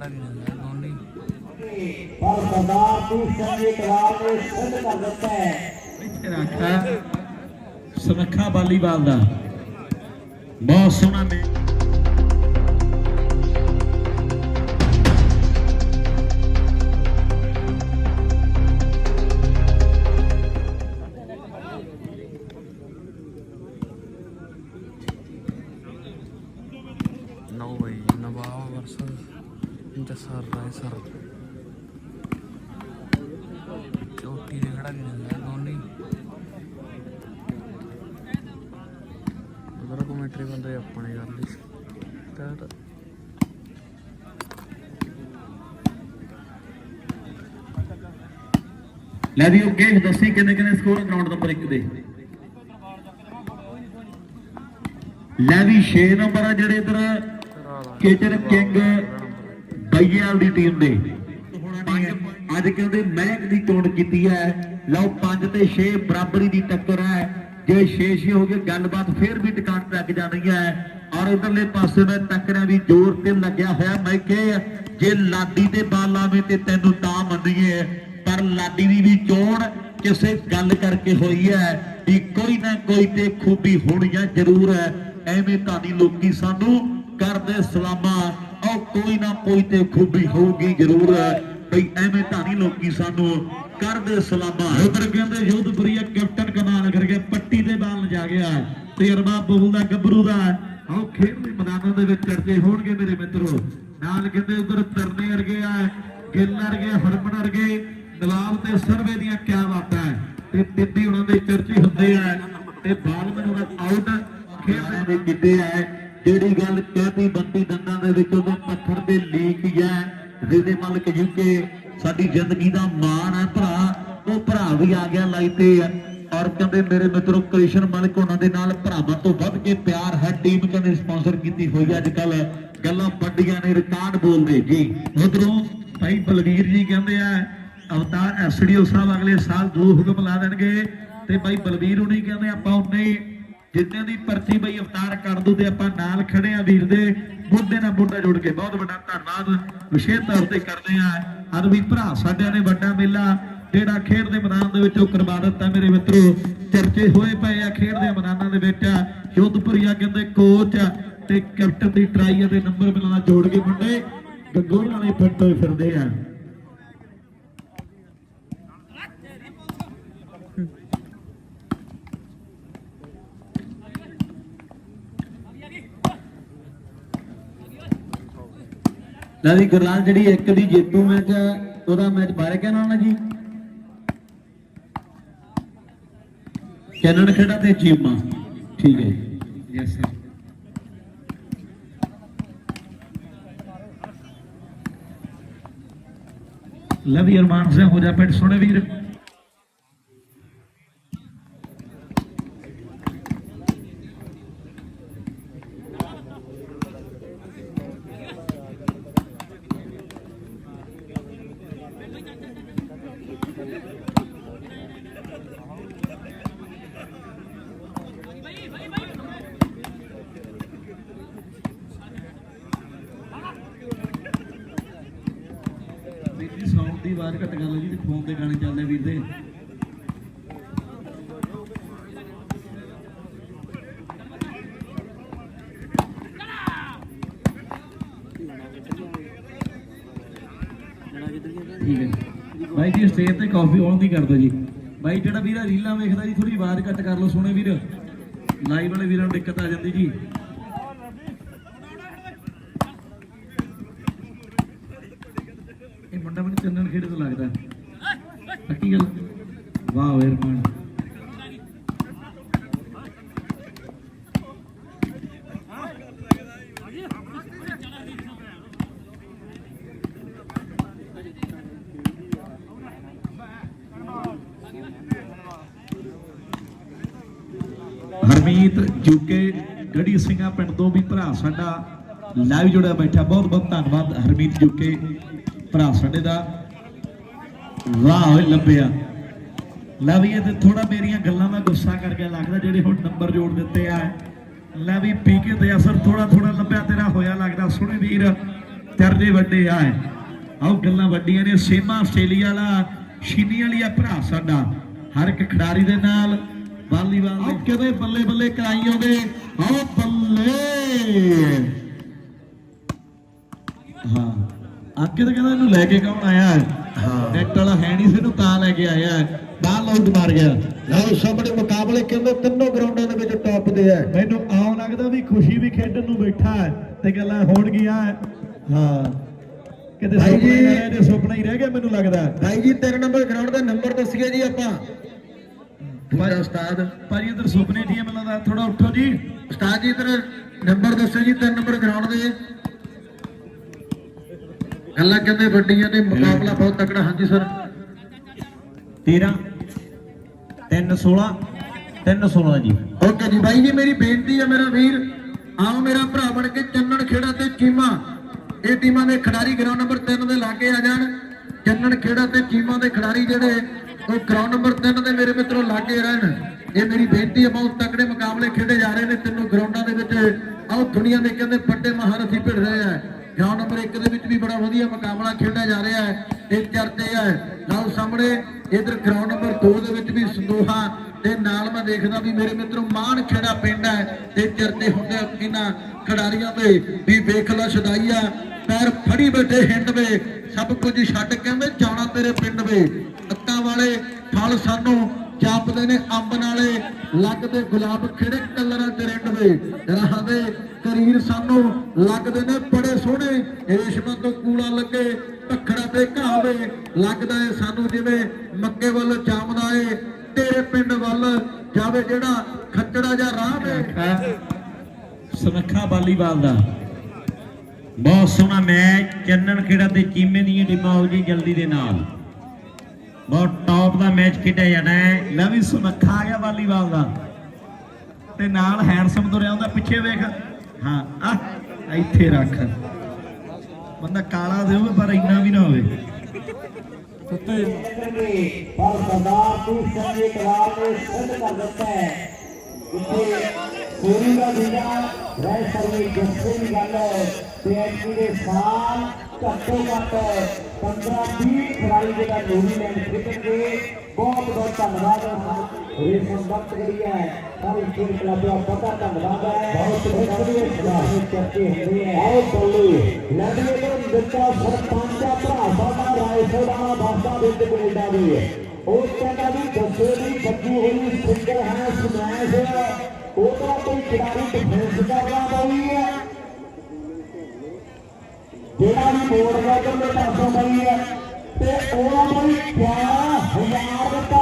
ਖੜਾ ਵੀ ਨਾ ਦੋਨੇ ਪਰ ਸਰਦਾਰ ਦੀ ਸੰਗੀ ਕਲਾਮ ਨੇ ਸਿੱਧ ਕਰ ਦਿੱਤਾ ਹੈ। ਇੱਥੇ ਰੱਖਾ ਸੁਨੱਖਾ ਵਾਲੀਬਾਲ ਦਾ। ਬਹੁਤ ਸੋਹਣਾ ਨੇ ਕਮੈਂਟਰੀ ਆਪਣੇ ਕਰ ਲਈ ਤਾਂ ਲੈ ਵੀ ਉਹ ਗੇਮ ਦੱਸੀ ਕਿੰਨੇ ਕਿੰਨੇ ਸਕੋਰ ਗਰਾਊਂਡ ਨੰਬਰ 1 ਦੇ। ਲੈ ਵੀ 6 ਨੰਬਰ ਆ ਜਿਹੜੇ ਇਧਰ ਕੇਜਰ ਕਿੰਗ ਬਈਆਲ ਦੀ ਟੀਮ ਦੇ। ਅੱਜ ਕਹਿੰਦੇ ਮਹਿਕ ਦੀ ਚੋਣ ਕੀਤੀ ਹੈ। ਲਓ 5 ਤੇ 6 ਬਰਾਬਰੀ ਦੀ ਟੱਕਰ ਹੈ। ਜੇ 6-6 ਹੋ ਕੇ ਗੱਲਬਾਤ ਫੇਰ ਵੀ ਟਿਕਾਣ ਲੱਗ ਜਾਣੀ ਹੈ। ਔਰ ਉਧਰਲੇ ਪਾਸੇ ਮੈਂ ਟੱਕਰਾਂ ਵੀ ਜ਼ੋਰ ਤੇ ਲੱਗਿਆ ਹੋਇਆ। ਮੈਂ ਕਿ ਜੇ ਲਾਡੀ ਤੇ ਬਾਲ ਆਵੇ ਤੇ ਤੈਨੂੰ ਤਾਂ ਮੰਨੀਏ, ਪਰ ਲਾਡੀ ਦੀ ਵੀ ਚੋਣ ਕਿਸੇ ਗੱਲ ਕਰਕੇ ਹੋਈ ਹੈ ਵੀ ਕੋਈ ਨਾ ਕੋਈ ਤੇ ਖੂਬੀ ਹੋਣੀ ਆ ਜ਼ਰੂਰ। ਹੈ ਐਵੇਂ ਤਾਂ ਨਹੀਂ ਲੋਕੀ ਸਾਨੂੰ ਕਰਦੇ ਸਲਾਮਾ। ਉਹ ਕੋਈ ਨਾ ਕੋਈ ਤੇ ਖੂਬੀ ਹੋਊਗੀ ਜ਼ਰੂਰ। ਹੈ ਬਈ ਐਵੇਂ ਤਾਂ ਨਹੀਂ ਲੋਕੀ ਸਾਨੂੰ ਕਰਦੇ ਸਲਾਮਾਂ ਉਧਰ ਕਹਿੰਦੇ ਯੋਧਪੁਰੀਆ ਕੈਪਟਨ ਕਮਾਲ ਕਰਕੇ ਪੱਟੀ ਦੇ ਬਾਲ ਜਾ ਗਿਆ। ਤੇਰਵਾ ਬਹੂ ਦਾ, ਗੱਭਰੂ ਦਾ। ਆਓ ਖੇਡ ਦੇ ਮੈਦਾਨਾਂ ਦੇ ਵਿੱਚ ਚਰਚੇ ਹੋਣਗੇ ਮੇਰੇ ਮਿੱਤਰੋ। ਨਾਲ ਕਹਿੰਦੇ ਉਧਰ ਤਰਨੇ ਵਰਗੇ ਆ, ਗਿੱਲ ਵਰਗੇ ਹਰਮਨ ਵਰਗੇ ਨਵਾਬ ਤੇ ਸਰਵੇ ਦੀਆਂ ਕਿਆ ਬਾਤਾਂ ਹੈ। ਤੇ ਤਿੱਬੀ ਉਹਨਾਂ ਦੇ ਚਰਚੇ ਹੁੰਦੇ ਆ। ਤੇ ਬਾਲਮਨ ਉਹਨਾਂ ਆਊਟ ਖੇਡ ਦੇ ਕਿੱਡੇ ਆ। ਜਿਹੜੀ ਗੱਲ ਕਹਿਤੀ ਬੰਦੀ ਦੰਦਾਂ ਦੇ ਵਿੱਚ ਉਦੋਂ ਪੱਥਰ ਦੇ ਲੀਕ ਹੈ ਜਿਹਦੇ ਮਲਕ ਯੂਕੇ ਸਾਡੀ ਜ਼ਿੰਦਗੀ ਦਾ ਮਾਣ ਹੈ ਭਰਾ। ਉਹ ਭਰਾ ਵੀ ਆ ਗਿਆ ਲਾਈ ਤੇ। ਔਰ ਕਹਿੰਦੇ ਮੇਰੇ ਮਿੱਤਰੋ, ਕ੍ਰਿਸ਼ਨ ਮਲਕ ਉਹਨਾਂ ਦੇ ਨਾਲ ਭਰਾਵਾਂ ਤੋਂ ਵੱਧ ਕੇ ਪਿਆਰ ਹੈ। ਟੀਮ ਕਹਿੰਦੇ ਸਪਾਂਸਰ ਕੀਤੀ ਹੋਈ ਅੱਜ ਕੱਲ ਗੱਲਾਂ ਵੱਡੀਆਂ ਨੇ ਰਿਕਾਰਡ ਬੋਲਦੇ। ਜੀ ਉਧਰੋਂ ਭਾਈ ਬਲਵੀਰ ਜੀ ਕਹਿੰਦੇ ਆ, ਅਵਤਾਰ ਐਸਡੀਓ ਸਾਹਿਬ ਅਗਲੇ ਸਾਲ ਦੋ ਹੁਕਮ ਲਾ ਦੇਣਗੇ। ਤੇ ਭਾਈ ਬਲਵੀਰ ਉਹਨੇ ਕਹਿੰਦੇ, ਆਪਾਂ ਉਹਨੇ ਹੀ ਜਿੰਨੇ ਦੀ ਪਰਚੀ ਬਈ ਅਵਤਾਰ ਕਰ ਦੂ ਤੇ ਆਪਾਂ ਨਾਲ ਖੜੇ ਆ ਵੀਰ ਦੇ। ਮੁੱਦੇ ਨਾਲ ਮੁੱਦਾ ਜੋੜ ਕੇ ਬਹੁਤ ਵੱਡਾ ਧੰਨਵਾਦ। ਵਿਸ਼ੇਸ਼ ਤੌਰ ਤੇ ਕਰਦੇ ਆ। ਹਰ ਵੀ ਭਰਾ ਸਾਡਿਆਂ ਨੇ ਵੱਡਾ ਮੇਲਾ ਜਿਹੜਾ ਖੇਡ ਦੇ ਮੈਦਾਨ ਦੇ ਵਿੱਚ ਉਹ ਕਰਵਾ ਦਿੱਤਾ। ਮੇਰੇ ਮਿੱਤਰੋ, ਚਰਚੇ ਹੋਏ ਪਏ ਆ ਖੇਡ ਦੇ ਮੈਦਾਨਾਂ ਦੇ ਵਿੱਚ। ਯੋਧਪੁਰੀਆ ਕਹਿੰਦੇ ਕੋਚ ਤੇ ਕੈਪਟਨ ਦੀ ਟਰਾਈ ਦੇ ਨੰਬਰ ਮਿਲਣਾ ਜੋੜ ਕੇ ਮੁੰਡੇ। ਗੰਗੋਰ ਵਾਲੇ ਪਿੰਡ ਤੋਂ ਫਿਰਦੇ ਆ। ਲੈ ਵੀ ਗੁਰਲਾਲ ਜਿਹੜੀ ਇੱਕ ਦੀ ਜੇਤੂ ਮੈਚ ਉਹਦਾ ਮੈਚ ਬਾਰੇ ਕਹਿਣਾ ਨਾ ਜੀ। ਕੈਨਨ ਖੇਡਾ ਤੇ ਚੀਮਾ। ਠੀਕ ਹੈ ਯੈਸ ਸਰ ਲੈ ਵੀ ਅਰਮਾਨ ਸਿੰਘ ਹੋ ਜਾ ਪਿੰਡ ਸੋਹਣੇ ਵੀਰ ਜੀ ਸਾਊਂਡ ਦੀ ਆਵਾਜ਼ ਘੱਟ ਕਰ ਲਓ ਜੀ ਫੋਨ ਤੇ ਗਾਣੇ ਚੱਲਦੇ ਵੀਰ ਦੇ। ਠੀਕ ਹੈ ਬਾਈ ਜੀ ਸਟੇਜ ਤੇ ਕਾਫੀ ਆਨ ਦੀ ਕਰ ਦਿਓ ਜੀ। ਬਾਈ, ਜਿਹੜਾ ਵੀਰਾ ਰੀਲਾਂ ਵੇਖਦਾ ਜੀ ਥੋੜੀ ਆਵਾਜ਼ ਘੱਟ ਕਰ ਲਓ ਸੋਹਣੇ ਵੀਰ। ਲਾਈਵ ਵਾਲੇ ਵੀਰਾਂ ਨੂੰ ਦਿੱਕਤ ਆ ਜਾਂਦੀ ਜੀ ਇਹ ਮੁੰਡਾ ਮੈਨੂੰ ਚੰਨਣ ਖੇਡ ਤੋਂ ਲੱਗਦਾ। ਪੱਕੀ ਗੱਲ? ਵਾਹ ਵੇਰਮਾਨ ਹਰਮੀਤ ਜੁਕੇ, ਗੜੀ ਸਿੰਘਾ ਪਿੰਡ ਤੋਂ ਵੀ ਭਰਾ ਸਾਡਾ ਲਾਈਵ ਜੁੜਿਆ ਬੈਠਾ। ਬਹੁਤ ਬਹੁਤ ਧੰਨਵਾਦ ਹਰਮੀਤ ਜੁਕੇ। ਭਰਾ ਸਾਡੇ ਦਾ ਵਾਹ ਓਏ ਲੱਭਿਆ। ਲੈ ਵੀ ਇਹ ਤੇ ਥੋੜਾ ਮੇਰੀਆਂ ਗੱਲਾਂ ਦਾ ਗੁੱਸਾ ਕਰ ਗਿਆ ਲੱਗਦਾ ਜਿਹੜੇ ਹੁਣ ਨੰਬਰ ਜੋੜ ਦਿੱਤੇ ਆ। ਲੈ ਵੀ ਪੀਕੇ ਤੇ ਅਸਰ ਥੋੜਾ ਥੋੜਾ ਲੱਭਿਆ ਤੇਰਾ ਹੋਇਆ ਲੱਗਦਾ। ਸੁਣੇ ਵੀਰ ਤਰਦੇ ਵੱਡੇ ਆ ਆਓ ਗੱਲਾਂ ਵੱਡੀਆਂ ਨੇ। ਸੇਮਾ ਆਸਟ੍ਰੇਲੀਆ ਵਾਲਾ ਸ਼ੀਨੀ ਵਾਲੀ ਆ ਭਰਾ ਸਾਡਾ। ਹਰ ਇੱਕ ਖਿਡਾਰੀ ਦੇ ਨਾਲ ਵਾਲੀਬਾਲ ਦੇ ਕਿਤੇ ਬੱਲੇ ਬੱਲੇ ਕਰਾਈ ਆਉਂਦੇ ਆਓ ਬੱਲੇ! ਹਾਂ। ਆਕੇ ਤਾਂ ਕਹਿੰਦਾ ਇਹਨੂੰ ਲੈ ਕੇ ਕੌਣ ਆਇਆ? ਹੈ? ਹਾਂ। ਨੈਟ ਵਾਲਾ ਹੈ ਨਹੀਂ ਸੀ ਇਹਨੂੰ ਤਾਂ ਲੈ ਕੇ ਆਇਆ। ਹੈ। ਬਾਹਰ ਆਊਟ ਮਾਰ ਗਿਆ। ਲਓ ਸਾਹਮਣੇ ਮੁਕਾਬਲੇ ਕਹਿੰਦੇ ਤਿੰਨੋਂ ਗਰਾਊਂਡਾਂ ਦੇ ਵਿੱਚ ਟੌਪ ਦੇ ਆ ਮੈਨੂੰ ਆਉਂ ਲੱਗਦਾ ਵੀ ਖੁਸ਼ੀ ਵੀ ਖੇਡਣ ਨੂੰ ਬੈਠਾ ਹੈ ਤੇ ਗੱਲਾਂ ਹੋਣਗੀਆਂ ਹਾਂ। ਕਿਤੇ ਸੁਪਨੇ ਜੀ- ਰਹਿ ਦੇ ਸੁਪਨਾ ਹੀ ਰਹਿ ਗਿਆ ਮੈਨੂੰ ਲੱਗਦਾ। ਭਾਈ ਜੀ 3 ਨੰਬਰ ਗਰਾਊਂਡ ਦਾ ਨੰਬਰ ਦੱਸੀਏ ਜੀ ਆਪਾਂ। ਤੁਹਾਡਾ ਉਸਤਾਦ। ਭਾਜੀ ਇਧਰ ਸੁਪਨੇ ਜੀ ਮੈਨੂੰ ਲੱਗਦਾ ਥੋੜਾ ਉੱਠੋ ਜੀ। ਉਸਤਾਦ ਜੀ ਇਧਰ ਨੰਬਰ ਦੱਸੋ ਜੀ 3 ਨੰਬਰ ਗਰਾਊਂਡ ਦੇ। ਗੱਲਾਂ ਕਹਿੰਦੇ ਵੱਡੀਆਂ ਨੇ ਮੁਕਾਬਲਾ ਬਹੁਤ ਤਕੜਾ। ਹਾਂਜੀ ਸਰ। 13 3 16 3 16 ਜੀ। ਓਕੇ ਜੀ ਬਾਈ ਜੀ ਮੇਰੀ ਬੇਨਤੀ ਹੈ ਮੇਰਾ ਵੀਰ ਆਓ ਮੇਰਾ ਭਰਾ ਬਣ ਕੇ ਚੰਨਣ ਖੇੜਾ ਤੇ ਚੀਮਾ। ਇਹ ਟੀਮਾਂ ਦੇ ਖਿਡਾਰੀ ਗਰਾਊਂਡ ਨੰਬਰ 3 ਦੇ ਲਾਗੇ ਆ ਜਾਣ। ਚੰਨਣ ਖੇੜਾ ਤੇ ਚੀਮਾ ਦੇ ਖਿਡਾਰੀ ਜਿਹੜੇ ਉਹ ਗਰਾਊਂਡ ਨੰਬਰ 3 ਦੇ ਮੇਰੇ ਮਿੱਤਰੋ ਲਾਗੇ ਰਹਿਣ। ਇਹ ਮੇਰੀ ਬੇਨਤੀ ਹੈ ਬਹੁਤ ਤਕੜੇ ਮੁਕਾਬਲੇ ਖੇਡੇ ਜਾ ਰਹੇ ਨੇ ਤਿੰਨੋਂ ਗਰਾਊਂਡਾਂ ਦੇ ਵਿੱਚ। ਆਓ ਦੁਨੀਆ ਦੇ ਕਹਿੰਦੇ ਵੱਡੇ ਮਹਾਰਥੀ ਭਿੜ ਰਹੇ ਆ। ਗਰਾਊਂਡ ਨੰਬਰ 1 ਦੇ ਵਿੱਚ ਵੀ ਬੜਾ ਵਧੀਆ ਮੁਕਾਬਲਾ ਖੇਡਿਆ ਜਾ ਰਿਹਾ ਹੈ ਇਹ ਚਰਚੇ ਹੈ। ਲਓ ਸਾਹਮਣੇ ਇਧਰ ਗਰਾਊਂਡ ਨੰਬਰ 2 ਦੇ ਵਿੱਚ ਵੀ ਸੰਦੋਹਾ ਤੇ ਨਾਲ ਮੈਂ ਦੇਖਦਾ ਵੀ ਮੇਰੇ ਮਿੱਤਰੋ ਮਾਨ ਖੇੜਾ ਪਿੰਡ ਹੈ ਤੇ ਚਰਚੇ ਹੁੰਦੇ ਇਹਨਾਂ ਖਿਡਾਰੀਆਂ ਦੇ ਵੀ ਵੇਖ ਲਾ ਛਦਾਈਆ। ਪੈਰ ਫੜੀ ਬੈਠੇ ਹਿੰਡ ਵੇ ਸਭ ਕੁਝ ਛੱਡ ਕਹਿੰਦੇ ਜਾਣਾ ਤੇਰੇ ਪਿੰਡ ਵੇ ਅੱਤਾਂ ਵਾਲੇ ਫਲ ਸਾਨੂੰ ਜਾਪਦੇ ਨੇ ਅੰਬ ਨਾਲੇ, ਲੱਗਦੇ ਗੁਲਾਬ ਖਿੜੇ ਕਲਰਾਂ ਚ ਰਿੰਡ ਵੇ ਦੇ ਕਰੀਰ ਸਾਨੂੰ ਲੱਗਦੇ ਨੇ ਬੜੇ ਸੋਹਣੇ। ਰੇਸ਼ਮਾਂ ਤੋਂ ਕੂੜਾ ਲੱਗੇ ਪਖੜਾ ਤੇ ਘਾਵੇ। ਲੱਗਦਾ ਏ ਸਾਨੂੰ ਜਿਵੇਂ ਮੱਕੇ ਵੱਲ ਜਾਮਦਾ ਏ, ਤੇਰੇ ਪਿੰਡ ਵੱਲ ਜਾਵੇ ਜਿਹੜਾ ਖੱਚੜਾ ਜਾਂ ਰਾਹ ਵੇ। ਸੁਨੱਖਾ ਵਾਲੀਬਾਲ ਦਾ। ਬਹੁਤ ਸੋਹਣਾ ਮੈਚ। ਚੰਨਣ ਖੇੜਾ ਤੇ ਚੀਮੇ ਦੀਆਂ ਟੀਮਾਂ ਹੋ ਜੀ ਜਲਦੀ ਦੇ ਨਾਲ। ਬਹੁਤ ਟੌਪ ਦਾ ਮੈਚ ਖੇਡਿਆ ਜਾਣਾ ਹੈ। ਲੈ ਵੀ ਸੁਨੱਖਾ ਆ ਗਿਆ ਵਾਲੀਬਾਲ ਦਾ। ਤੇ ਨਾਲ ਹੈਂਡਸਮ ਤੁਰਿਆ ਹੁੰਦਾ ਪਿੱਛੇ ਵੇਖ। ਹਾਂ ਆ ਇੱਥੇ ਰੱਖ। ਬੰਦਾ ਕਾਲਾ ਦੇ ਹੋਵੇ ਪਰ ਇੰਨਾ ਵੀ ਨਾ ਹੋਵੇ। ਪਰ ਸਰਦਾਰ ਸਿੰਘ ਸੰਗੀ ਕਲਾਬ ਨੇ ਸਿੱਧ ਕਰ ਦਿੱਤਾ ਹੈ। ਇੱਥੇ ਸੋਨੀ ਦਾ ਦੀਦਾ ਰੈ ਸਰਵੇ ਜੱਸੇ ਦੀ ਗੱਲ ਤੇ ਐਕਚੁਅਲੀ ਦੇ ਸਾਲ ਘੱਟੋ ਘੱਟ 15 20 ਖਿਡਾਰੀ ਜਿਹੜਾ ਨਿਊਜ਼ੀਲੈਂਡ ਕ੍ਰਿਕਟ ਦੇ ਬਹੁਤ ਬਹੁਤ ਧੰਨਵਾਦ। ਰੇਸ਼ਮ ਵਕਤ ਜਿਹੜੀ ਹੈ ਸਾਰੇ ਖੇਡ ਕਲੱਬ ਦਾ ਪਤਾ ਧੰਨਵਾਦ ਹੈ ਬਹੁਤ ਵਧੀਆ ਖਿਡਾਰੀ ਚਰਚੇ ਹੁੰਦੇ ਹੈ ਆਓ ਬੱਲੇ ਲੜੀਏ ਤੋਂ ਦਿੱਤਾ ਸਰਪੰਚਾ ਭਰਾ ਸਾਡਾ ਰਾਏ ਦਾ ਬਾਸਾ ਵਿੱਚ ਕੈਨੇਡਾ ਦੀ ਹੈ ਉਸ ਕਹਿੰਦਾ ਵੀ ਦੱਸੇ ਦੀ ਬੱਜੀ ਹੋਈ ਸਿੰਗਰ ਹੈ ਸਮੈਸ਼ ਉਹਦਾ ਕੋਈ ਖਿਡਾਰੀ ਡਿਫੈਂਸ ਕਰਨਾ ਪਈ ਹੈ ਜਿਹੜਾ ਵੀ ਮੋੜ ਵਗਰ ਪਾਸੋਂ ਪਈ ਹੈ। ਤੇ ਉਹਨਾਂ ਨੂੰ 11000 ਦਿੱਤਾ